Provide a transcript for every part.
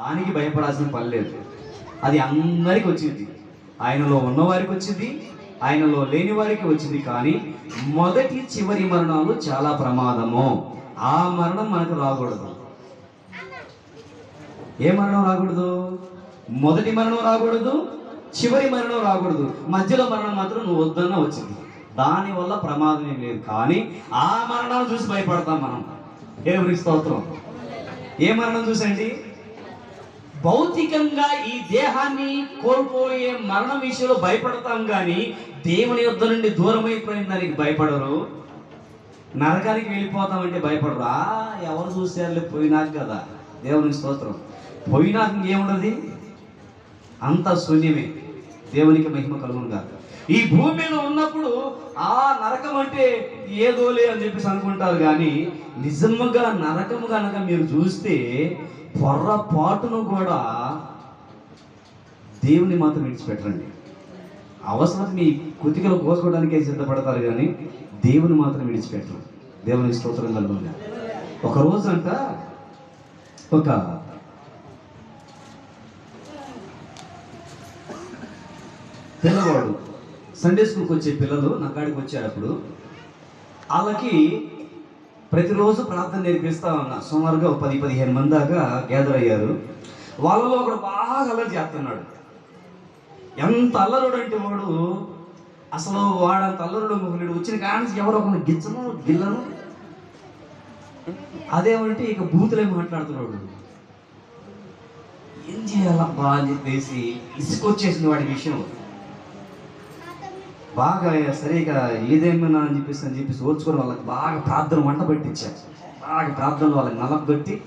దానికి భయపడాల్సిన పని లేదు. అది అందరికి వచ్చింది. ఆయనలో ఉన్నవారికి వచ్చింది ఆయనలో లేని వారికి వచ్చింది కానీ మొదటి చివరి మరణాలు చాలా ప్రమాదము. ఆ మరణం మనకు రాకూడదు. ఏ మరణం రాకూడదు? మొదటి మరణం రాకూడదు చివరి మరణం రాకూడదు. మధ్యలో మరణం మాత్రం నువ్వు వద్దన్నా వచ్చింది. దానివల్ల ప్రమాదం ఏం లేదు. కానీ ఆ మరణాలు చూసి భయపడతాం మనం. ఏ స్తోత్రం. ఏ మరణం చూసండి భౌతికంగా ఈ దేహాన్ని కోల్పోయే మరణం విషయంలో భయపడతాం కానీ దేవుని యుద్ధ నుండి దూరమైపోయిన దానికి భయపడరు. నరకానికి వెళ్ళిపోతామంటే భయపడరు. ఆ ఎవరు చూసారులే పోయినాక కదా. దేవుని స్తోత్రం. పోయినాక ఇంకేముండదు? అంత శూన్యమే. దేవునికి మహిమ కలుగును ఈ భూమి మీద ఉన్నప్పుడు ఆ నరకం అంటే ఏదోలే అని చెప్పేసి అనుకుంటారు కానీ నిజముగా నరకం కనుక మీరు చూస్తే పొర్రపాటును కూడా దేవుని మాత్రం విడిచిపెట్టరండి. అవసరం మీ కుతికలు కోసుకోవడానికే సిద్ధపడతారు కానీ దేవుని మాత్రం విడిచిపెట్టరు. దేవునికి స్తోత్రం కలుగుతుంది ఒక రోజు అంట ఒక పిల్లవాడు. సండే స్కూల్కి వచ్చే పిల్లలు నా కాడికి వచ్చారు వాళ్ళకి ప్రతిరోజు ప్రార్థన నేర్పిస్తా ఉన్నా. సుమారుగా ఒక పది పదిహేను మంది దాకా గ్యాదర్ అయ్యారు. వాళ్ళలో ఒకడు బాగా అల్లరి చేస్తున్నాడు. ఎంత అల్లరుడు అంటే వాడు అసలు వాడంత అల్లరుడు ఒకడు వచ్చిన కానీ ఎవరో ఒకరిని గిచ్చను గిల్లను. అదేమంటే ఇక బూతులే మాట్లాడుతున్నాడు. ఏం చేయాలబ్బా అని చెప్పేసి ఇసుకొచ్చేసింది వాడి విషయం. బాగా సరే ఇక ఏదేమైనా అని చెప్పేసి అని చెప్పేసి ఓర్చుకొని వాళ్ళకి బాగా ప్రార్థన వంట పెట్టించారు. బాగా ప్రార్థనలు వాళ్ళకి నలగొట్టి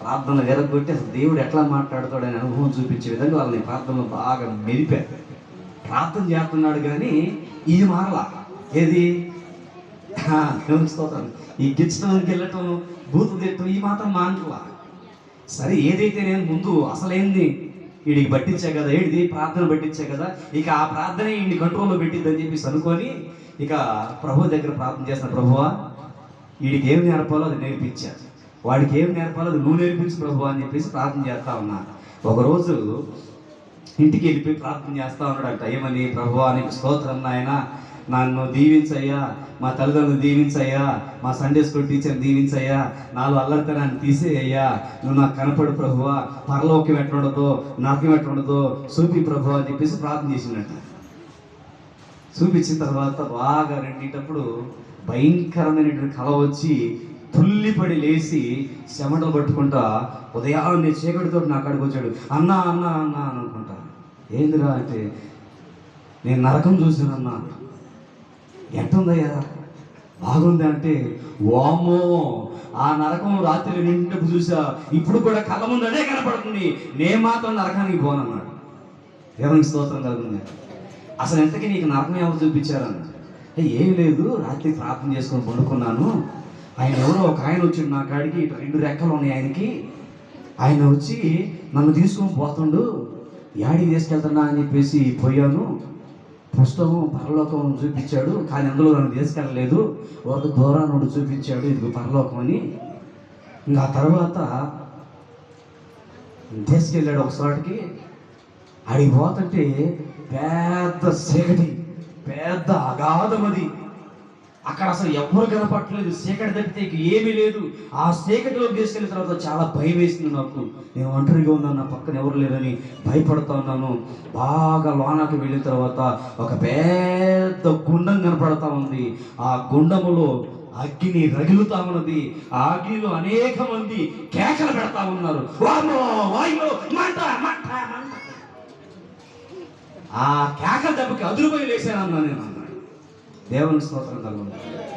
ప్రార్థన వెరగొట్టి అసలు దేవుడు ఎట్లా మాట్లాడతాడని అనుభవం చూపించే విధంగా వాళ్ళని ప్రార్థనలు బాగా మెరిపారు. ప్రార్థన చేస్తున్నాడు కానీ ఇది మారలా. ఏది? స్తోత్రం. ఈ గిచ్చడం వెళ్ళటం బూతు తిట్టడం ఈ మాత్రం మానట్లా. సరే ఏదైతే నేను ముందు అసలేంది వీడికి పట్టించే కదా ఏంటిది ప్రార్థన పట్టించే కదా. ఇక ఆ ప్రార్థన వీడిని కంట్రోల్లో పెట్టిద్దని చెప్పేసి అనుకొని ఇక ప్రభు దగ్గర ప్రార్థన చేసిన ప్రభువా వీడికి ఏం నేర్పాలో అది నేర్పించా. వాడికి ఏం నేర్పాలో అది నువ్వు నేర్పించు ప్రభు అని చెప్పేసి ప్రార్థన చేస్తా ఉన్నా. ఒకరోజు ఇంటికి వెళ్ళిపోయి ప్రార్థన చేస్తా ఉన్నాడంట ఏమని ప్రభు నీకు స్తోత్రం నాయన. నన్ను దీవించయ్యా మా తల్లిదండ్రులు దీవించయ్యా మా సండే స్కూల్ టీచర్ దీవించయ్యా నాలో అల్లరితనాన్ని తీసేయ్యా. నువ్వు నాకు కనపడు ప్రభువా పరలోకం ఎట్లుండదో నరకం ఎట్లుండదో చూపి ప్రభు అని చెప్పేసి ప్రార్థన చేసినట్టు చూపించిన తర్వాత బాగా రెండింటప్పుడు భయంకరమైనటువంటి కళ వచ్చి తుల్లిపడి లేచి చెమటలు పట్టుకుంటా ఉదయాన్నే చీకటితో నా కాడికి వచ్చాడు. అన్నా అన్నా అన్నా అని అనుకుంటా. ఏందిరా అంటే నేను నరకం చూసానన్నా ఎట్టుందయ్యా? బాగుంది అంటే వామో ఆ నరకం రాత్రి నిండపు చూసా. ఇప్పుడు కూడా కళ్ళ ముందు అదే కనపడుతుంది. నేను మాత్రం నరకానికి పోనన్నాడు దేవునికి స్తోత్రం కలుగుతుంది. అసలు ఎంతకీ నీకు నరకం ఎవరు చూపించారన్న? "ఏ, ఏం లేదు. రాత్రి ప్రార్థన చేసుకొని పండుకున్నాను. ఆయన ఎవరో ఒక ఆయన వచ్చిండు నా కాడికి. ఇటు రెండు రెక్కలు ఉన్నాయి ఆయనకి. ఆయన వచ్చి నన్ను తీసుకొని పోతుండు. యాడికి తీసుకెళ్తున్నా అని చెప్పేసి పోయాను. పుస్తకం పరలోకం చూపించాడు కానీ అందులో నన్ను తీసుకెళ్ళలేదు. ఒక దూరాన్ని చూపించాడు ఇది పరలోకం అని. ఇంకా ఆ తర్వాత తీసుకెళ్ళాడు ఒకసారికి అడిగి పోతుంటే పెద్ద చీకటి పెద్ద అగాధం అది. అక్కడ అసలు ఎవ్వరు కనపట్టలేదు చీకటి తప్పితే ఇక ఏమీ లేదు. ఆ చీకటిలోకి తీసుకెళ్ళిన తర్వాత చాలా భయం వేసింది నాకు. నేను ఒంటరిగా ఉన్నాను. నా పక్కన ఎవరు లేరని భయపడుతూ ఉన్నాను. బాగా లోనాకి వెళ్ళిన తర్వాత ఒక పెద్ద గుండం కనపడతా ఉంది. ఆ గుండములో అగ్గిని రగులుతా ఉన్నది. ఆ అగ్నిలో అనేక మంది కేకలు పెడతా ఉన్నారు. మంట మంట ఆ కేకల దెబ్బకి అదురుపోయి లేచానన్నా నేను. దేవుని స్తోత్రం తగ్గుతుంది